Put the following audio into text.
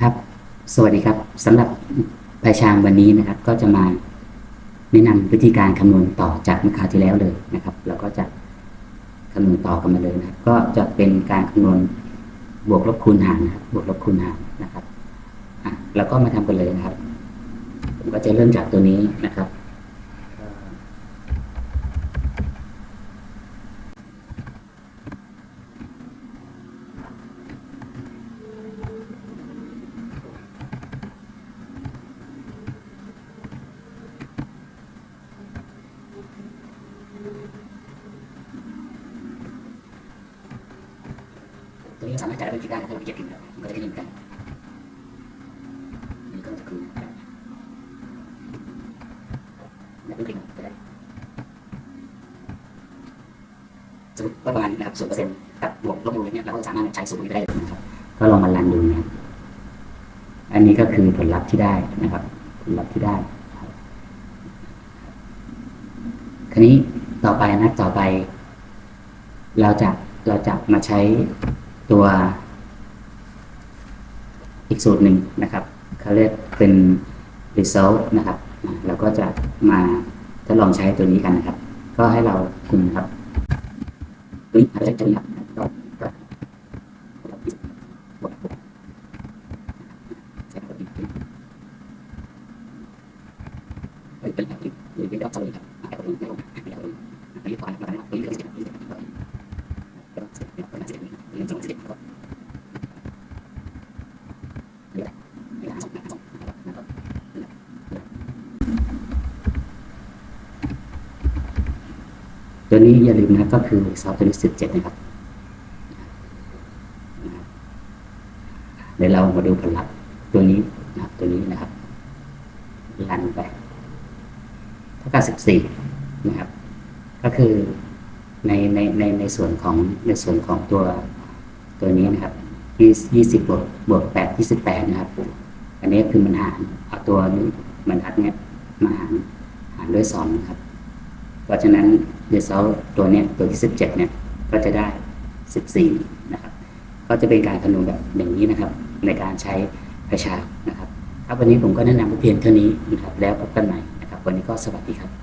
ครับ สวัสดีครับสำหรับประชามวันนี้นะครับ ก็จะมาแนะนำวิธีการคำนวณต่อจากเมื่อคราวที่แล้วเลยนะครับ แล้วก็จะคำนวณต่อกันมาเลยนะครับ ก็จะเป็นการคำนวณบวกลบคูณหารนะครับบวกลบคูณหารนะครับอะเราก็มาทำกันเลยนะครับ ผมก็จะเริ่มจากตัวนี้นะครับ ตัวนี้สามารถจ่ายได้บัญชีได้ถ้าเราไปเก็บพิมพ์มันก็จะได้เงินกันนี่ก็จะคือแบบนี้ก็ได้สมมติว่าประมาณนะครับศูนย์เปอร์เซ็นต์กับบวกลบคูณเนี่ยเราก็สามารถใช้สูตรนี้ได้เลยนะครับ ก็ลองมาลันดูนะอันนี้ก็คือผลลัพธ์ที่ได้นะครับ ผลลัพธ์ที่ได้ครับคราวนี้ต่อไปนะต่อไป เราจะเราจะมาใช้ ตัวอีกสูตรหนึ่งนะครับเขาเรียกเป็น result นะครับเราก็จะมาทดลองใช้ตัวนี้กันนะครับ ก็ให้เราคุณนะครับตัวนี้เรจะจับก็ก็บวกบวกใช้ตัวนี้เฮ้ยเป็นแบบนี้หรือเป็นดอกสลับครับอะตัวนี้ไม่ลงไม่ลงอันนี้ถอยมาล้ว ตัวนี้อย่าลืมนะก็คือซอฟต์ตัวนี้สิบเจ็ดนะครับเดี๋ยวเรามาดูผลลัพธ์ตัวนี้นะครับตัวนี้นะครับลันไปเท่ากับสิบสี่นะครับ ก็คือในในในในส่วนของในส่วนของตัว ตัวนี้นะครับยี่ยี่สิบบวกบวกแปดยี่สิบแปดนะครับ อันนี้คือมันหารเอาตัวมันทัดเนี่ยมาหารหารด้วยสองนะครับ เพราะฉะนั้นเดซลตัวเนี้ยตัวที่สิบเจ็ดเนี่ยก็จะได้สิบสี่นะครับ ก็จะเป็นการคำนวณแบบอย่างนี้นะครับ ในการใช้ประชานะครับ ครับวันนี้ผมก็แนะนำเพียงเท่านี้นะครับแล้วพบกันใหม่นะครับ วันนี้ก็สวัสดีครับ